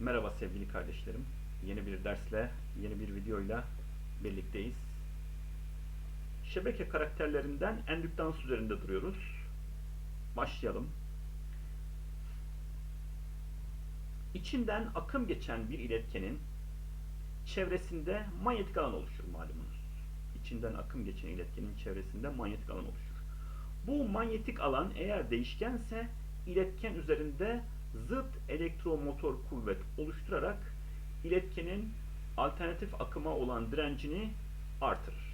Merhaba sevgili kardeşlerim. Yeni bir dersle, yeni bir videoyla birlikteyiz. Şebeke karakterlerinden endüktans üzerinde duruyoruz. Başlayalım. İçinden akım geçen bir iletkenin çevresinde manyetik alan oluşur malumunuz. İçinden akım geçen iletkenin çevresinde manyetik alan oluşur. Bu manyetik alan eğer değişkense iletken üzerinde zıt elektromotor kuvvet oluşturarak iletkenin alternatif akıma olan direncini artırır.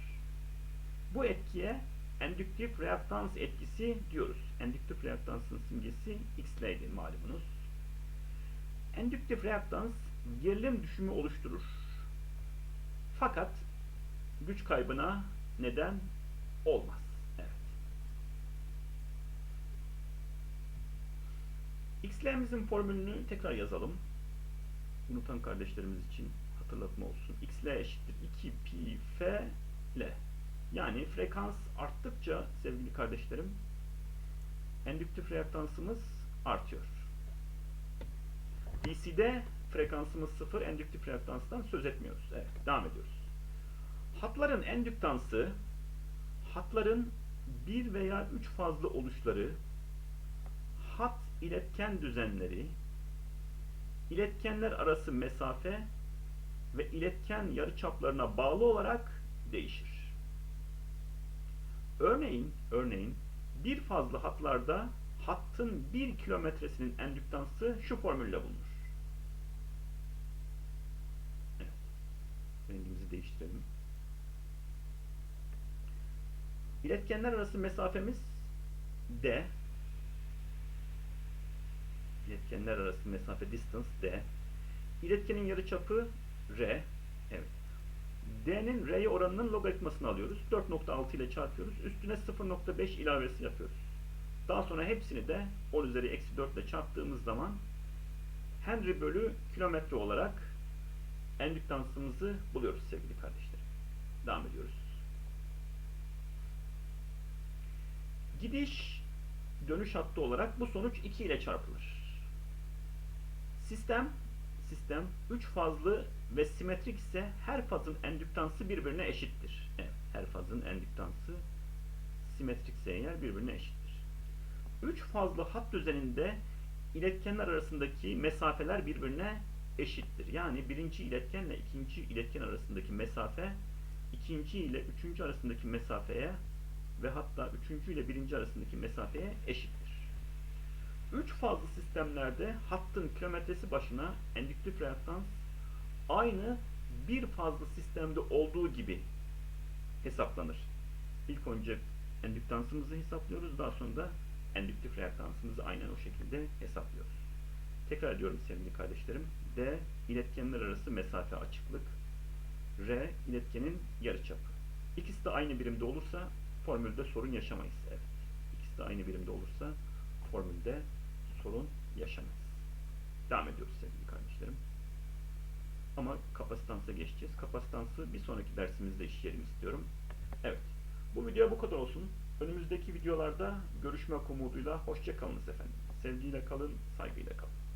Bu etkiye endüktif reaktans etkisi diyoruz. Endüktif reaktansın simgesi X'leydi malumunuz. Endüktif reaktans gerilim düşümü oluşturur. Fakat güç kaybına neden olmaz. Evet. X'lerimizin formülünü tekrar yazalım. Unutan kardeşlerimiz için hatırlatma olsun. X'l eşittir 2 pi f l. Yani frekans arttıkça sevgili kardeşlerim endüktif reaktansımız artıyor. DC'de frekansımız sıfır, endüktif reaktanstan söz etmiyoruz. Evet, devam ediyoruz. Hatların endüktansı, hatların bir veya üç fazla oluşları, hat iletken düzenleri, iletkenler arası mesafe ve iletken yarıçaplarına bağlı olarak değişir. Örneğin, örneğin bir fazla hatlarda hattın bir kilometresinin endüktansı şu formülle bulunur. Evet. Rengimizi değiştirelim. İletkenler arası mesafemiz D. İletkenler arası mesafe distance D. İletkenin yarıçapı R. Evet. D'nin R'ye oranının logaritmasını alıyoruz. 4.6 ile çarpıyoruz. Üstüne 0.5 ilavesi yapıyoruz. Daha sonra hepsini de 10 üzeri eksi 4 ile çarptığımız zaman Henry bölü kilometre olarak endüktansımızı buluyoruz sevgili kardeşlerim. Devam ediyoruz. Gidiş dönüş hattı olarak bu sonuç 2 ile çarpılır. Sistem sistem 3 fazlı ve simetrik ise her fazın endüktansı birbirine eşittir. Evet, her fazın endüktansı simetrikse eğer birbirine eşittir. 3 fazlı hat düzeninde iletkenler arasındaki mesafeler birbirine eşittir. Yani birinci iletkenle ikinci iletken arasındaki mesafe ikinci ile üçüncü arasındaki mesafeye ve hatta üçüncü ile birinci arasındaki mesafeye eşittir. Üç fazlı sistemlerde hattın kilometresi başına endüktif reaktans aynı bir fazlı sistemde olduğu gibi hesaplanır. İlk önce endüktansımızı hesaplıyoruz. Daha sonra da endüktif reaktansımızı aynen o şekilde hesaplıyoruz. Tekrar ediyorum sevgili kardeşlerim. D iletkenler arası mesafe açıklık. R iletkenin yarıçapı. İkisi de aynı birimde olursa formülde sorun yaşamayız. Evet. İkisi de aynı birimde olursa formülde sorun yaşamayız. Devam ediyoruz sevgili kardeşlerim. Ama kapasitansa geçeceğiz. Kapasitansı bir sonraki dersimizde işleyelim istiyorum. Evet. Bu video bu kadar olsun. Önümüzdeki videolarda görüşmek umuduyla hoşça kalınız efendim. Sevgiyle kalın, saygıyla kalın.